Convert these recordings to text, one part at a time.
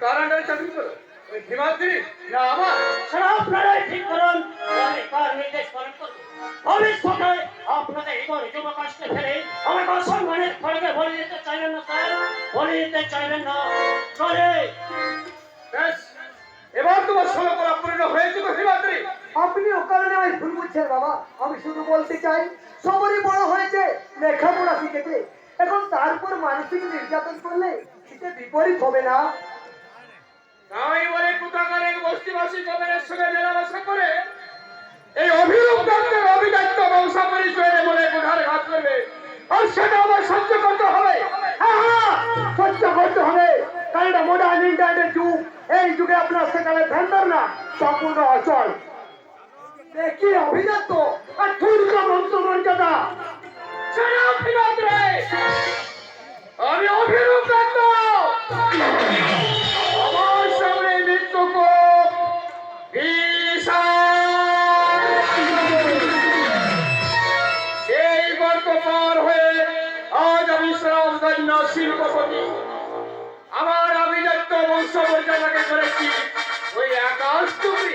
কার আন্ডারে চাকরি করো। ওই হিমাদ্রি না আমার। সেটা আপনারাই ঠিক করুন আমি কার নির্দেশ পালন করব। ভবিষ্যতে আপনাদের এবার যুবক আসতে ফেলে আমাকে অসম্মানের খড়গে বলে দিতে চাইবেন না স্যার। বলে দিতে চাইবেন না। চলে ব্যাস। এবার তোমার ষোলো করা পূর্ণ হয়েছে তো হিমাদ্রি আপনি ও কারণে আমি ভুল বুঝছেন বাবা। আমি শুধু বলতে চাই সবারই বড় হয়েছে লেখাপড়া শিখেছে। এখন তারপর মানসিক নির্যাতন করলে সেটা বিপরীত হবে না। তাই বলে কোথাকার এক বস্তিবাসী জমিনের সঙ্গে মেলামেশা করে এই অভিরূপ দত্তের অবিদায়িত্ব বংশ পরিচয়ে বলে কোথার ঘাত করবে। আর সেটা আমার সহ্য করতে হবে। হ্যাঁ হ্যাঁ সহ্য করতে হবে। কারণ এটা মডার্ন ইন্টারনেট যুগ। এই যুগে আপনার সেখানে ভেন্ডর না, সম্পূর্ণ অচল। দেখি অভিজাত আর ঠুনক বংশ মর্যাদা শোনো হিমাদ্রি আমি অভিরূপ দত্ত সেই পার হয়ে আজ আমি শ্রমধন্য শিল্পপতি আমার আভিজাত্য বংশ মর্যাদাকে করেছি ওই আকাশ তুমি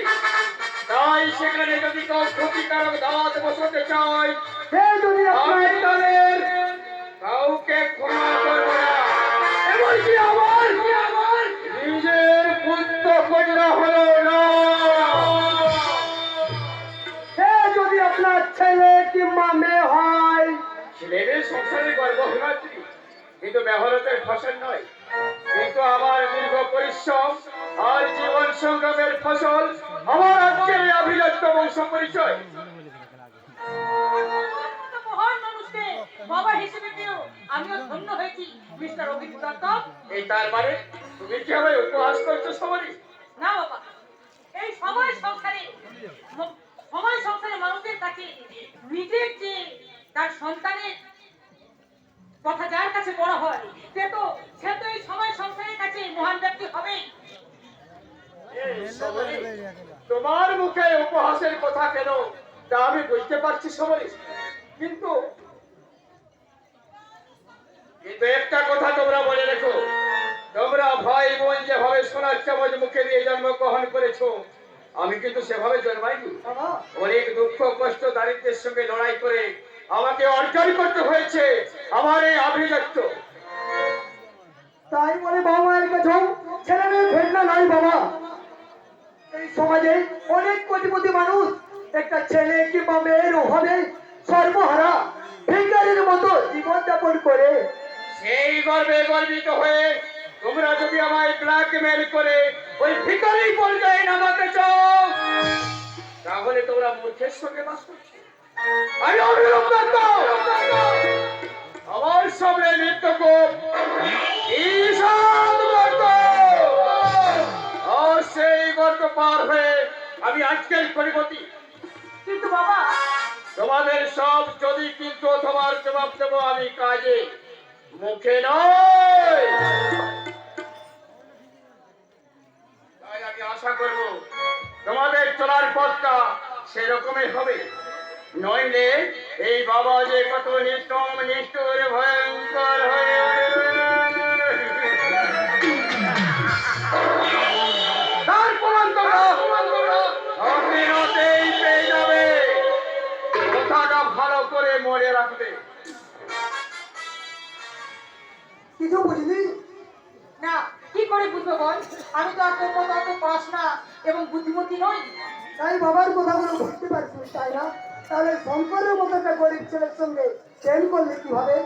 তাই সেখানে যদি কেউ ক্ষতিকারক দাঁত বসাতে চায় সে যদি আপনার তাদের কাউকে ক্ষমা যদি ছেলে কিংবা মেয়ে হয়? ছেলেদের সংসারে গর্ব হিমাদ্রি কিন্তু ব্যবহারতের ফসল নয়। কিন্তু আমার দীর্ঘ পরিশ্রম আর জীবন সংগ্রামের ফসল আমার আজকের এই অভিজাত্য বংশ পরিচয়। বাবা হিসেবে পেয়েও আমিও ধন্য হয়েছি মিস্টার অভিজিৎ দত্ত। এই তার মানে তুমি কি আমায় উপহাস করছ সবারই না বাবা এই সময় সংসারে ম- সময় সংসারে মানুষের নিজের যে তার সন্তানের কথা যার কাছে বড় হয় সে তো সে তো এই সময় সংসারের কাছে মহান ব্যক্তি সবরি, তোমার মুখে উপহাসের কথা কেন তা আমি বুঝতে পারছি সবারই কিন্তু কিন্তু একটা কথা তোমরা বলে রেখো তোমরা ভাই বোন যেভাবে সোনার চামচ মুখে দিয়ে জন্মগ্রহণ করেছ আমি কিন্তু সেভাবে জন্মাইনি। অনেক দুঃখ কষ্ট দারিদ্রের সঙ্গে লড়াই করে আমাকে অর্জন করতে হয়েছে আমার এই আভিজাত্য। তাই বলে বাবা মায়ের কাছেও ছেলে মেয়ে ফেরনা নাই বাবা। এই সমাজে অনেক কোটিপতি মানুষ একটা ছেলে কিংবা মেয়ের অভাবে সর্বহারা ভিকারির মতো জীবনযাপন করে। সেই গর্বে গর্বিত হয়ে তোমরা যদি আমায় ব্ল্যাকমেল করে ওই ভিখারি পর্যায়ে নামাতে চাও তাহলে তোমরা মূর্খের সঙ্গে বাস করছ। আমি দত্ত আমার সামনে নৃত্য কর ঈশান দত্ত আর সেই গর্ত পার হয়ে আমি আজকের করিপতি কিন্তু বাবা। তোমাদের সব যদি কিন্তু তোমার জবাব দেব আমি কাজে। মুখে নয়। চলার পথটা সেরকমই হবে। নইলে এই বাবা যে কত নিষ্ঠম নিষ্ঠুর, ভয়ঙ্কর পেয়ে যাবে। কথাটা ভালো করে রাখবে। কিছু বুঝলি না, কি করে বুঝব বল? আমি তো আর তোর এবং বুদ্ধিমতী নই তাই বাবার কথাগুলো বুঝতে পারছিস তাই না? তাহলে শঙ্করের মতো একটা গরিব ছেলের সঙ্গে প্রেম করলে কীভাবে?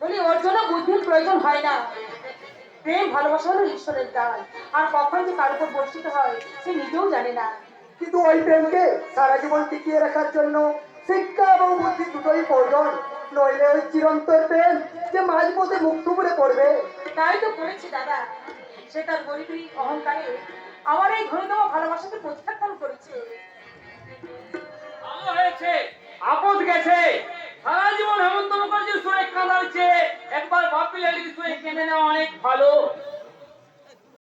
বলি ওর জন্য বুদ্ধির প্রয়োজন হয় না। প্রেম ভালোবাসা হলো ঈশ্বরের দান। আর কখন যে কার উপর বর্ষিত হয় সে নিজেও জানে না। কিন্তু ওই প্রেমকে সারা জীবন টিকিয়ে রাখার জন্য শিক্ষা এবং বুদ্ধি দুটোই প্রয়োজন। নইলে ওই চিরন্তর প্রেম যে মাঝপথে মুখ থুবড়ে পড়বে। তাই তো করেছি দাদা। সে তার গরিবী অহংকারে। আমার এই ঘনিতম ভালোবাসাকে প্রত্যাখ্যান করেছে? হয়েছে। আপদ গেছে। সারা জীবন হেমন্ত মুখার্জির সুরে কাঁদাচ্ছে একবার বাপি লালির সুরে কেঁদে নেওয়া অনেক ভালো।